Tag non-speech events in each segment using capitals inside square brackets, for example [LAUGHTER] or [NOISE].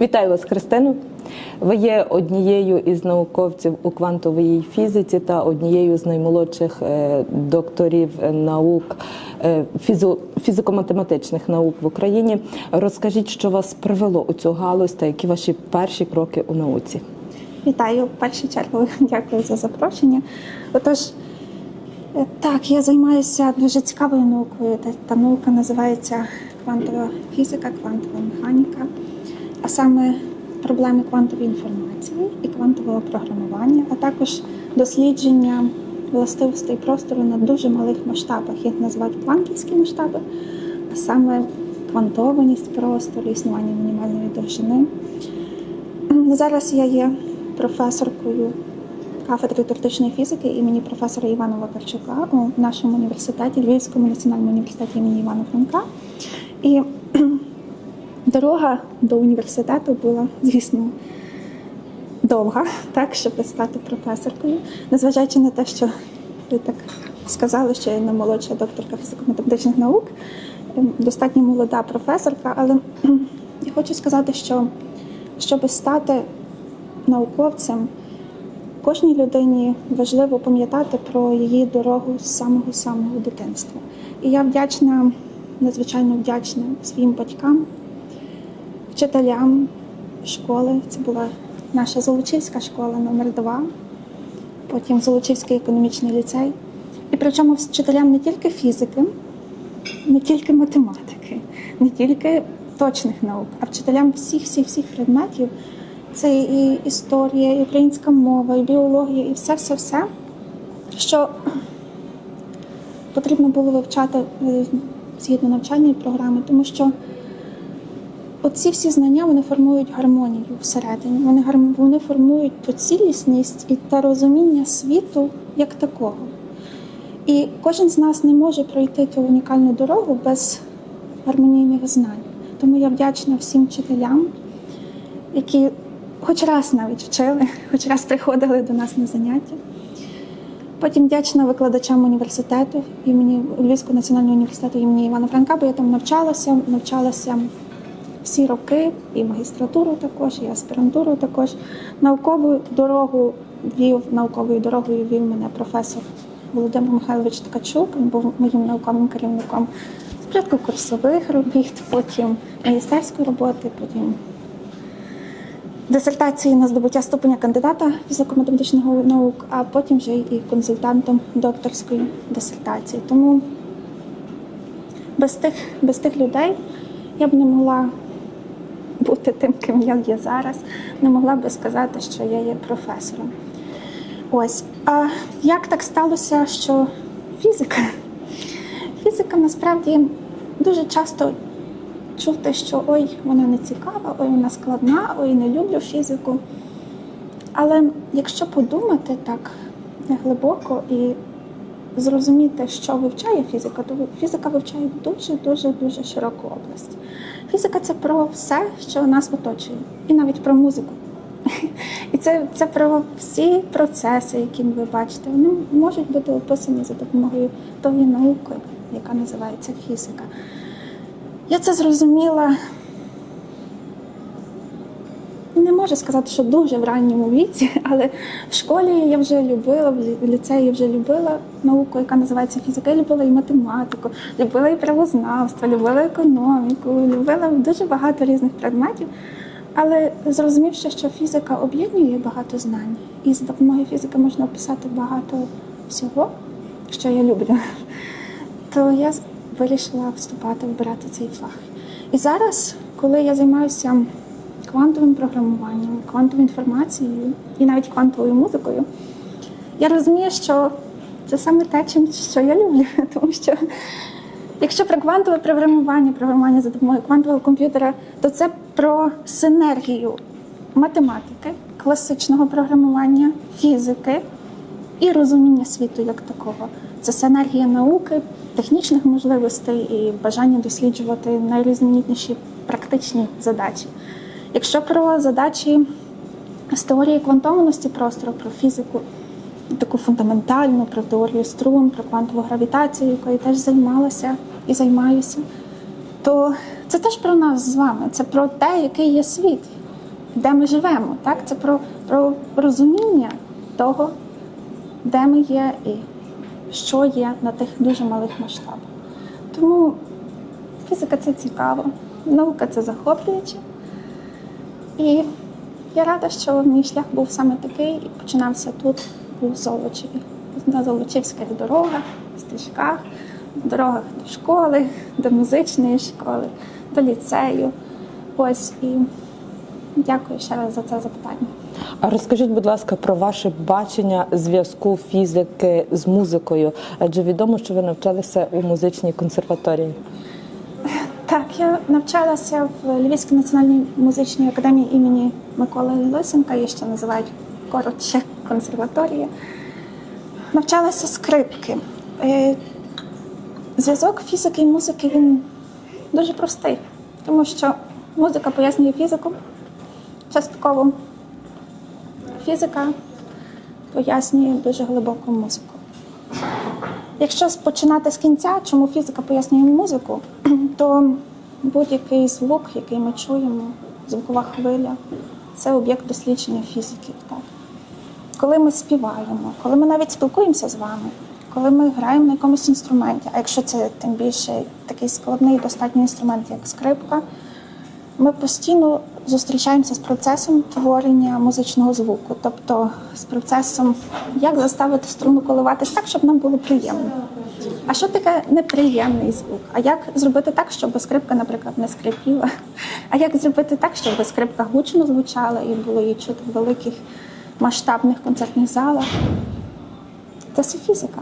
Вітаю вас, Христину. Ви є однією із науковців у квантовій фізиці та однією з наймолодших е, докторів наук е, фізико-математичних наук в Україні. Розкажіть, що вас привело у цю галузь та які ваші перші кроки у науці? Вітаю в першу чергу. [LAUGHS] Дякую за запрошення. Отож, е, так, я займаюся дуже цікавою наукою. Та наука називається квантова фізика, квантова механіка, а саме проблеми квантової інформації і квантового програмування, а також дослідження властивостей простору на дуже малих масштабах. Їх називають квантівські масштаби, а саме квантованість простору, існування мінімальної довжини. Зараз я є професоркою кафедри теоретичної фізики імені професора Івана Вакарчука у нашому університеті, Львівському національному університеті імені Івана Франка. І дорога до університету була, звісно, довга, так, щоб стати професоркою, незважаючи на те, що ви так сказали, що я не молодша докторка фізико-математичних наук, ем, достатньо молода професорка, але я хочу сказати, що щоб стати науковцем, кожній людині важливо пам'ятати про її дорогу з самого самого дитинства. І я вдячна, надзвичайно вдячна своїм батькам, вчителям школи. Це була наша Золочівська школа номер 2 потім Золочівський економічний ліцей. І причому вчителям не тільки фізики, не тільки математики, не тільки точних наук, а вчителям всіх всіх всіх предметів. Це і історія, і українська мова, і біологія, і все, все, все, що потрібно було вивчати е, згідно навчальної програми, тому що оці всі знання вони формують гармонію всередині. Вони вони формують ту цілісність і те розуміння світу як такого. І кожен з нас не може пройти цю унікальну дорогу без гармонійних знань. Тому я вдячна всім вчителям, які хоч раз навіть вчили, [LAUGHS] хоч раз приходили до нас на заняття. Потім вдячна викладачам університету імені Львівського національного університету імені Івана Франка, бо я там навчалася, навчалася всі роки, і магістратуру також, і аспірантуру також. Наукову дорогу вів, науковою дорогою вів мене професор Володимир Михайлович Ткачук. Він був моїм науковим керівником. Спочатку курсових робіт, потім магістерської роботи, потім дисертації на здобуття ступеня кандидата фізико-математичних наук, а потім вже і консультантом докторської дисертації. Тому без тих, без тих людей я б не могла бути тим, ким я є зараз, не могла би сказати, що я є професором. Ось. А як так сталося, що фізика? Фізика насправді дуже часто чути, що ой, вона не цікава, ой, вона складна, ой, не люблю фізику. Але якщо подумати так глибоко і зрозуміти, що вивчає фізика, то фізика вивчає дуже дуже дуже широку область. Фізика це про все, що нас оточує, і навіть про музику. [LAUGHS] І це, це про всі процеси, які ви бачите, вони можуть бути описані за допомогою тої науки, яка називається фізика. Я це зрозуміла. Не можу сказати, що дуже в ранньому віці, [LAUGHS] але в школі я вже любила, в лі- в ліцеї вже любила науку, яка називається фізика. Я любила і математику, любила і правознавство, любила економіку, любила дуже багато різних предметів. Але зрозумівши, що фізика об'єднує багато знань, і за допомогою фізики можна описати багато всього, що я люблю, [LAUGHS] то я вирішила вступати, вибирати цей фах. І зараз, коли я займаюся квантовим програмуванням, квантовою інформацією і навіть квантовою музикою, я розумію, що це саме те, чим що я люблю, [LAUGHS] тому що Якщо про квантове програмування, програмування за допомогою квантового комп'ютера, то це про синергію математики, класичного програмування, фізики і розуміння світу як такого. Це синергія науки, технічних можливостей і бажання досліджувати найрізноманітніші практичні задачі. Якщо про задачі з теорії квантованості простору, про фізику, таку фундаментальну, про теорію струн, про квантову гравітацію, якою теж займалася і займаюся, то це теж про нас з вами. Це про те, який є світ, де ми живемо. Так? Це про, про розуміння того, де ми є і що є на тих дуже малих масштабах. Тому фізика це цікаво, наука це захоплююче. І я рада, що мій шлях був саме такий і починався тут, у Золочеві, на Золочівських дорогах, стежках, дорогах до школи, до музичної школи, до ліцею. Ось і дякую ще раз за це запитання. А розкажіть, будь ласка, про ваше бачення зв'язку фізики з музикою, адже відомо, що ви навчалися у музичній консерваторії. Так, я навчалася в Львівській національній музичній академії імені Миколи Лисенка, її ще називають коротше консерваторія. Навчалася скрипки. Е, Зв'язок фізики і музики він дуже простий, тому що музика пояснює фізику частково. Фізика пояснює дуже глибоку музику. Якщо починати з кінця, чому фізика пояснює музику, [CLEARS THROAT] то будь-який звук, який ми чуємо, звукова хвиля, це об'єкт дослідження фізики. Так? Коли ми співаємо, коли ми навіть спілкуємося з вами, коли ми граємо на якомусь інструменті, а якщо це тим більше такий складний достатньо інструмент, як скрипка, ми постійно зустрічаємося з процесом творення музичного звуку, тобто з процесом, як заставити струну коливатись так, щоб нам було приємно. А що таке неприємний звук? А як зробити так, щоб скрипка, наприклад, не скрипіла? А як зробити так, щоб скрипка гучно звучала і було її чути в великих масштабних концертних залах? Це все фізика.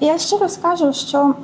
І я раз скажу, що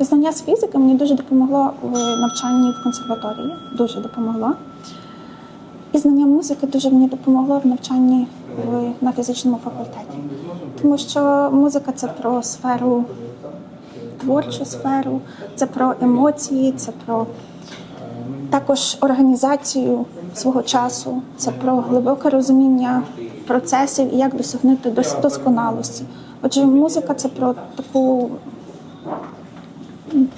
Знання з фізики мені дуже допомогло в навчанні в консерваторії. Дуже допомогло. І знання музики дуже мені допомогло в навчанні в, на фізичному факультеті. Тому що музика це про сферу, творчу сферу, це про емоції, це про також організацію свого часу, це про глибоке розуміння процесів і як досягнути дос- досконалості. Отже, музика це про таку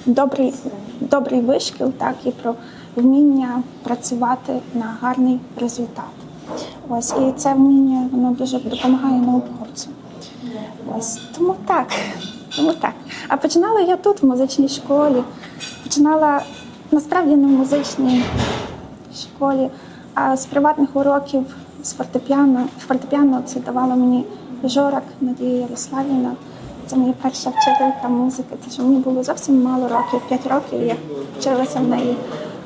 добрий, добрий вишкіл, так і про вміння працювати на гарний результат. Ось і це вміння воно дуже допомагає науковцю. Ось тому так. Тому так. А починала я тут, в музичній школі. Починала насправді не в музичній школі, а з приватних уроків з фортепіано. Фортепіано це давала мені Жорак Надія Ярославівна. Це моя перша вчителька музики. Що мені було зовсім мало років, 5 років. Я вчилася в неї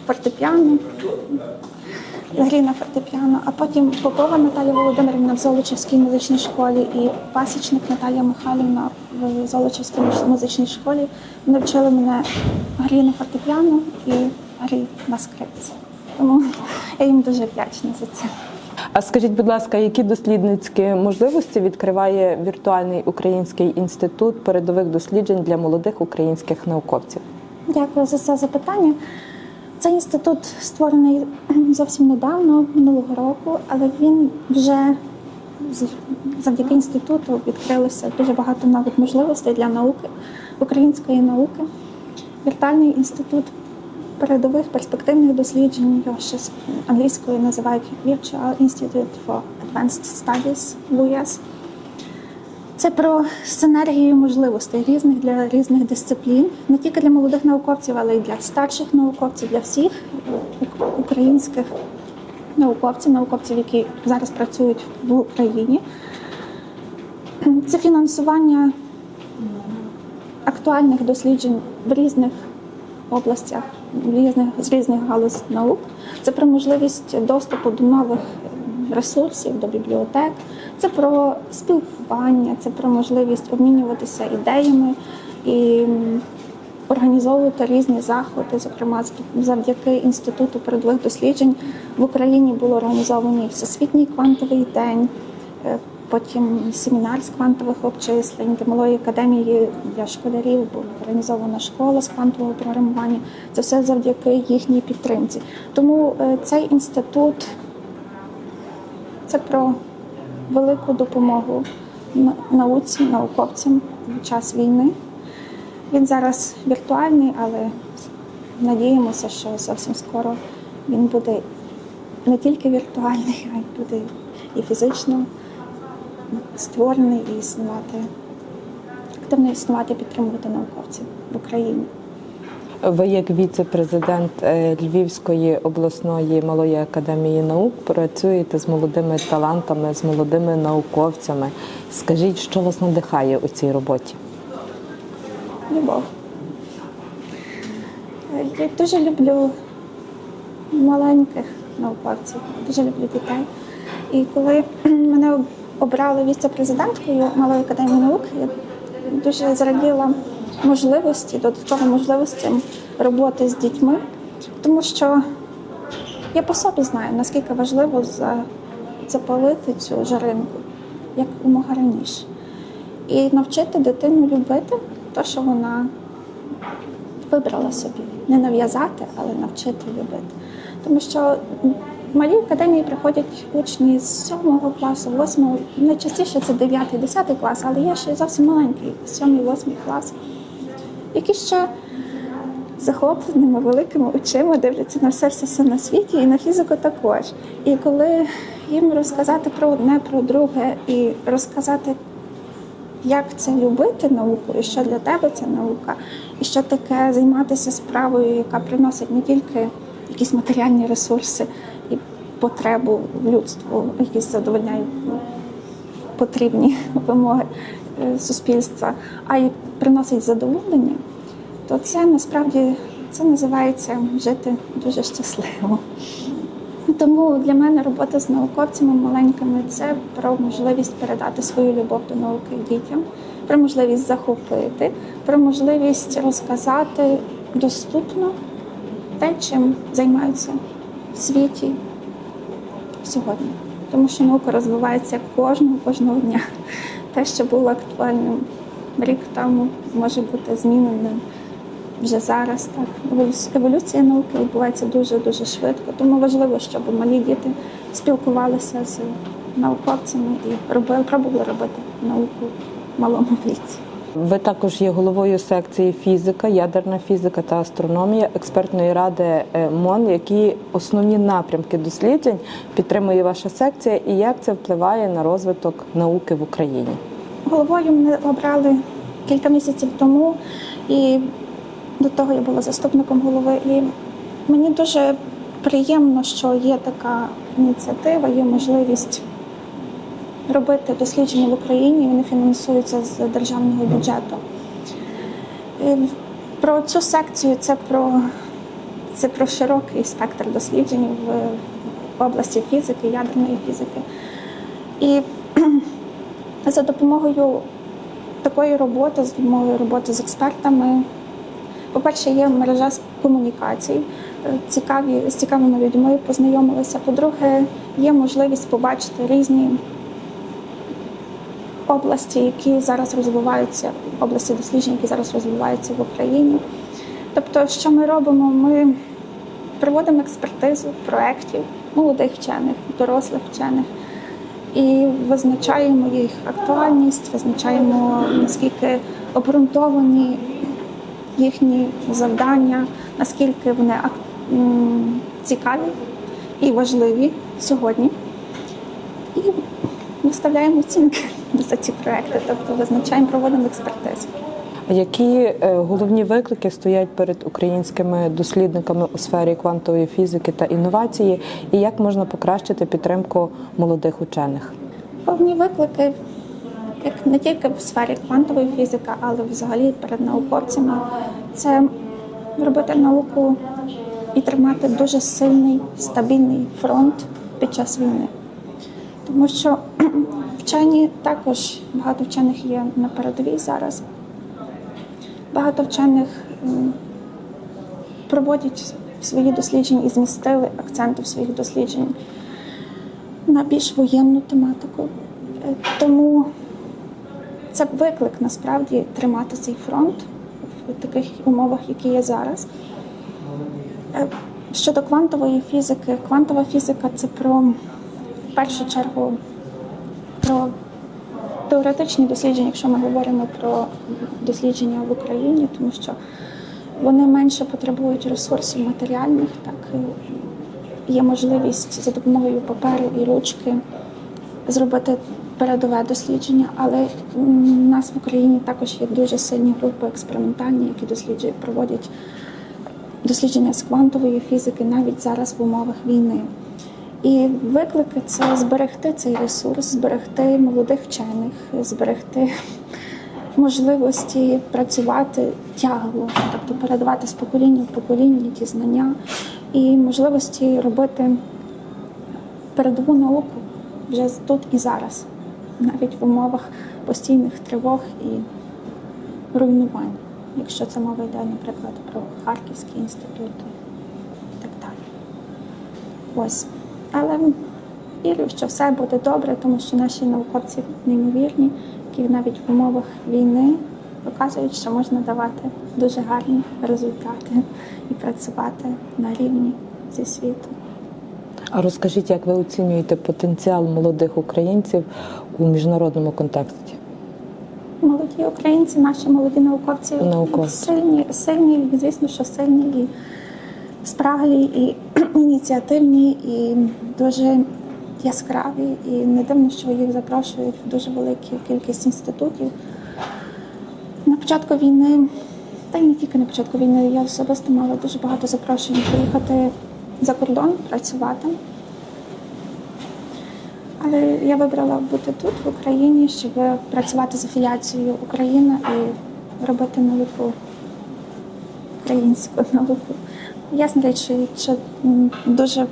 фортепіано, грі на фортепіано, а потім Попова Наталія Володимирівна в Золочівській музичній школі і пасічник Наталія Михайлівна в Золочівській музичній школі навчили мене грі на фортепіано і грі на скрипці. Тому я їм дуже вдячна за це. А скажіть, будь ласка, які дослідницькі можливості відкриває віртуальний український інститут передових досліджень для молодих українських науковців? Дякую за це запитання. Цей інститут створений зовсім недавно, минулого року, але він вже завдяки інституту відкрилося дуже багато нових можливостей для науки, української науки. Віртуальний інститут передових перспективних досліджень, його ще з англійською називають Virtual Institute for Advanced Studies VUAS. Це про синергію можливостей різних для різних дисциплін, не тільки для молодих науковців, але й для старших науковців, для всіх українських науковців, науковців, які зараз працюють в Україні. Це фінансування актуальних досліджень в різних областях, різних, з різних галузей наук. Це про можливість доступу до нових ресурсів, до бібліотек. Це про спілкування, це про можливість обмінюватися ідеями і організовувати різні заходи. Зокрема, завдяки інституту передових досліджень в Україні було організований всесвітній квантовий день. Потім семінар з квантових обчислень, до малої академії для школярів була організована школа з квантового програмування. Це все завдяки їхній підтримці. Тому е, цей інститут це про велику допомогу науці, науковцям в час війни. Він зараз віртуальний, але надіємося, що зовсім скоро він буде не тільки віртуальний, а й буде і фізично створений і існувати, активно існувати підтримувати науковців в Україні. Ви, як віце-президент е, Львівської обласної малої академії наук, працюєте з молодими талантами, з молодими науковцями. Скажіть, що вас надихає у цій роботі? Любов. Е, Я дуже люблю маленьких науковців, дуже люблю дітей. І коли мене обрали віце-президенткою Малої академії наук, я дуже зраділа можливості, додатковим можливостям роботи з дітьми, тому що я по собі знаю, наскільки важливо запалити цю жаринку як умога раніше. І навчити дитину любити те, що вона вибрала собі. Не нав'язати, але навчити любити. Тому що в малій академії приходять учні з 7 класу, 8, найчастіше це 9, 10 клас, але є ще зовсім маленький, 7, 8 клас, які ще захопленими великими очима дивляться на все, все, все на світі і на фізику також. І коли їм розказати про одне, про друге і розказати як це любити науку, і що для тебе це наука, і що таке займатися справою, яка приносить не тільки якісь матеріальні ресурси потребу людству, якісь задовольняють потрібні вимоги е, суспільства, а й приносить задоволення, то це насправді це називається жити дуже щасливо. Тому для мене робота з науковцями маленькими це про можливість передати свою любов до науки дітям, про можливість захопити, про можливість розказати доступно те, чим займаються в світі сьогодні. Тому що наука розвивається кожного кожного дня. Те, що було актуальним рік тому, може бути зміненим вже зараз. Так еволюція науки відбувається дуже дуже швидко. Тому важливо, щоб малі діти спілкувалися з науковцями і робили, пробували робити науку в малому віці. Ви також є головою секції фізика, ядерна фізика та астрономія експертної ради е, МОН. Які основні напрямки досліджень підтримує ваша секція, і як це впливає на розвиток науки в Україні? Головою мене обрали кілька місяців тому, і до того я була заступником голови. І мені дуже приємно, що є така ініціатива, є можливість робити дослідження в Україні. Вони фінансуються з державного бюджету. Про цю секцію це про, це про широкий спектр досліджень в, в області фізики, ядерної фізики. І [CLEARS THROAT] за допомогою такої роботи, з допомогою роботи з експертами, по-перше, є мережа комунікацій, е, цікаві, з цікавими людьми познайомилися. По-друге, є можливість побачити різні області, які зараз розвиваються, області досліджень, які зараз розвиваються в Україні. Тобто, що ми робимо? Ми проводимо експертизу проєктів молодих вчених, дорослих вчених і визначаємо їх актуальність, визначаємо наскільки обґрунтовані їхні завдання, наскільки вони цікаві і важливі сьогодні. Виставляємо оцінки [LAUGHS] за ці проекти, тобто визначаємо, проводимо експертизу. Які е, головні виклики стоять перед українськими дослідниками у сфері квантової фізики та інновації, і як можна покращити підтримку молодих учених? Головні виклики, як не тільки в сфері квантової фізики, але взагалі перед науковцями, це робити науку і тримати дуже сильний, стабільний фронт під час війни. Тому що вчені також багато вчених є на передовій зараз. Багато вчених проводять свої дослідження і змістили акценти в своїх дослідженнях на більш воєнну тематику. Е, Тому це виклик насправді тримати цей фронт в таких умовах, які є зараз. Е, Щодо квантової фізики, квантова фізика це про в першу чергу про теоретичні дослідження, якщо ми говоримо про дослідження в Україні, тому що вони менше потребують ресурсів матеріальних, так є можливість за допомогою паперу і ручки зробити передове дослідження, але у нас в Україні також є дуже сильні групи експериментальні, які досліджують, проводять дослідження з квантової фізики навіть зараз в умовах війни. І виклики це зберегти цей ресурс, зберегти молодих вчених, зберегти можливості працювати тягло, тобто передавати з покоління в покоління ті знання і можливості робити передову науку вже тут і зараз, навіть в умовах постійних тривог і руйнувань, якщо це мова йде, наприклад, про Харківський інститут і так далі. Ось. Але вірю, що все буде добре, тому що наші науковці неймовірні, які навіть в умовах війни показують, що можна давати дуже гарні результати і працювати на рівні зі світом. А розкажіть, як ви оцінюєте потенціал молодих українців у міжнародному контексті? Молоді українці, наші молоді науковці, Науковці. сильні, сильні, звісно, що сильні і спраглі, і [CLEARS THROAT] ініціативні, і дуже яскраві. І не дивно, що їх запрошують в дуже велику кількість інститутів. На початку війни, та й не тільки на початку війни, я особисто мала дуже багато запрошень поїхати за кордон працювати. Але я вибрала бути тут, в Україні, щоб працювати з афіліацією Україна і робити науку, українську науку. Ясна річ, що, дуже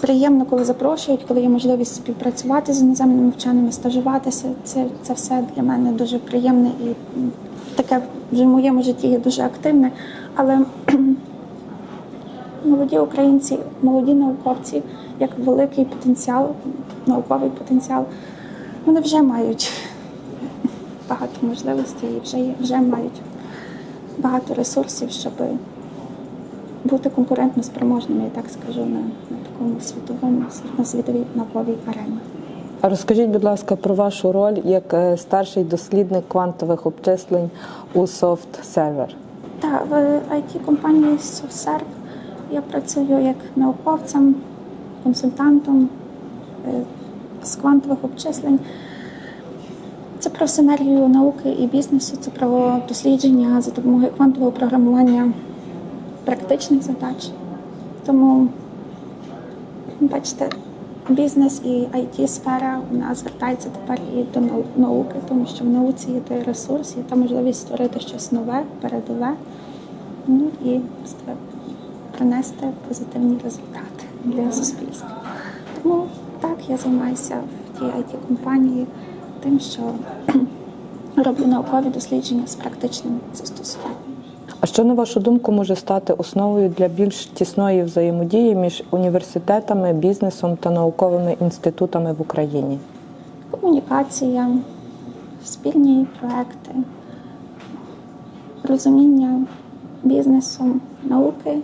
приємно, коли запрошують, коли є можливість співпрацювати з іноземними вченими, стажуватися. Це, це все для мене дуже приємне і таке в моєму житті є дуже активне. Але [CLEARS THROAT] молоді українці, молоді науковці, як великий потенціал, науковий потенціал, вони вже мають багато можливостей і вже, вже мають багато ресурсів, щоб бути конкурентно спроможними, я так скажу, на, на такому світовому на світовій науковій арені. А розкажіть, будь ласка, про вашу роль як е, старший дослідник квантових обчислень у Soft Server. Та в it компанії SoftServe я працюю як науковцем, консультантом е, з квантових обчислень. Це про синергію науки і бізнесу, це про дослідження за допомогою квантового програмування практичних задач. Тому, бачите, бізнес і it сфера у нас звертається тепер і до науки, тому що в науці є той ресурс, є та можливість створити щось нове, передове, ну і принести позитивні результати для суспільства. Тому так я займаюся в тій it компанії тим, що [CLEARS THROAT] роблю наукові дослідження з практичним застосуванням. А що, на вашу думку, може стати основою для більш тісної взаємодії між університетами, бізнесом та науковими інститутами в Україні? комунікація, спільні проекти, розуміння бізнесу, науки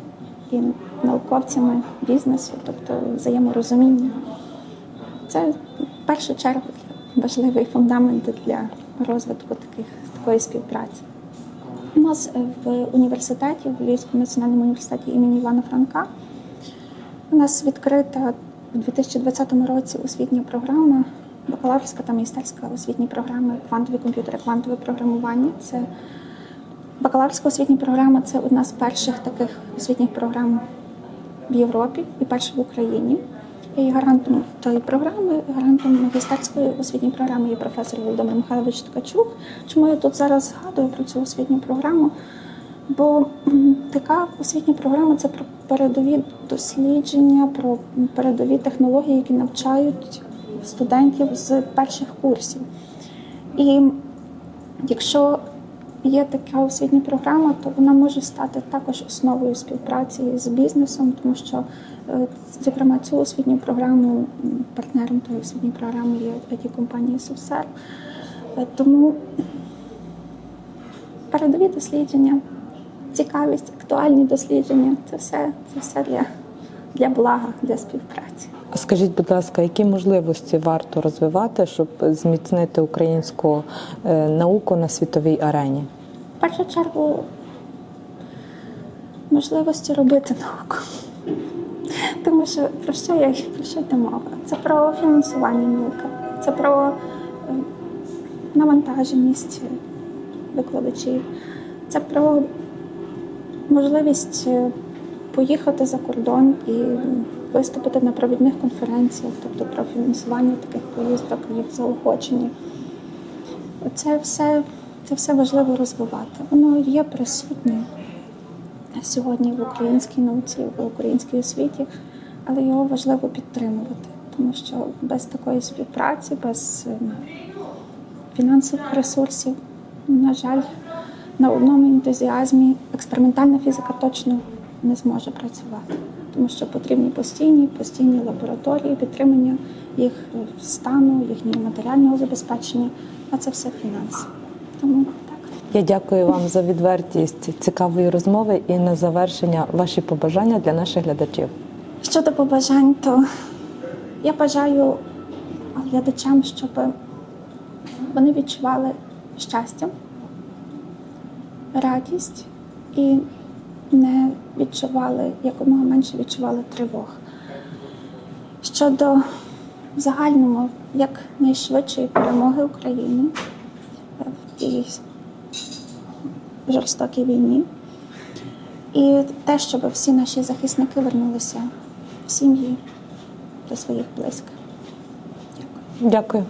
і науковцями бізнесу, тобто взаєморозуміння. Це в першу чергу важливий фундамент для розвитку таких, такої співпраці. У нас е, в університеті, в Львівському національному університеті імені Івана Франка, у нас відкрита у 2020 році освітня програма, бакалаврська та магістерська освітні програми квантові комп'ютери, квантове програмування. Це бакалаврська освітня програма це одна з перших таких освітніх програм в Європі і перша в Україні. І гарантом тої програми, гарантом магістерської освітньої програми є професор Володимир Михайлович Ткачук. Чому я тут зараз згадую про цю освітню програму? Бо така освітня програма це про передові дослідження, про передові технології, які навчають студентів з перших курсів. І якщо є така освітня програма, то вона може стати також основою співпраці з бізнесом, тому що, зокрема, цю освітню програму партнером тої освітньої програми є it компанія Совсер. Тому передові дослідження, цікавість, актуальні дослідження це все, це все для, для блага, для співпраці. А скажіть, будь ласка, які можливості варто розвивати, щоб зміцнити українську е, науку на світовій арені? В першу чергу можливості робити науку. Тому що про що я про що йде мова? Це про фінансування науки, це про е, навантаженість викладачів, це про можливість е, поїхати за кордон і виступити на провідних конференціях, тобто про фінансування таких поїздок, їх заохочення. Це все, це все важливо розвивати. Воно є присутнє сьогодні в українській науці, в українській освіті, але його важливо підтримувати, тому що без такої співпраці, без е, фінансових ресурсів, на жаль, на одному ентузіазмі експериментальна фізика точно не зможе працювати, тому що потрібні постійні, постійні лабораторії, підтримання їх е, стану, їхнього матеріального забезпечення, а це все фінанси. Тому. Я дякую вам за відвертість цікавої розмови і на завершення ваші побажання для наших глядачів. Щодо побажань, то я бажаю глядачам, щоб вони відчували щастя, радість і не відчували, якомога менше відчували тривог. Щодо в загальному як найшвидшої перемоги України жорстокій війні. І те, щоб всі наші захисники вернулися в сім'ї до своїх близьких. Дякую.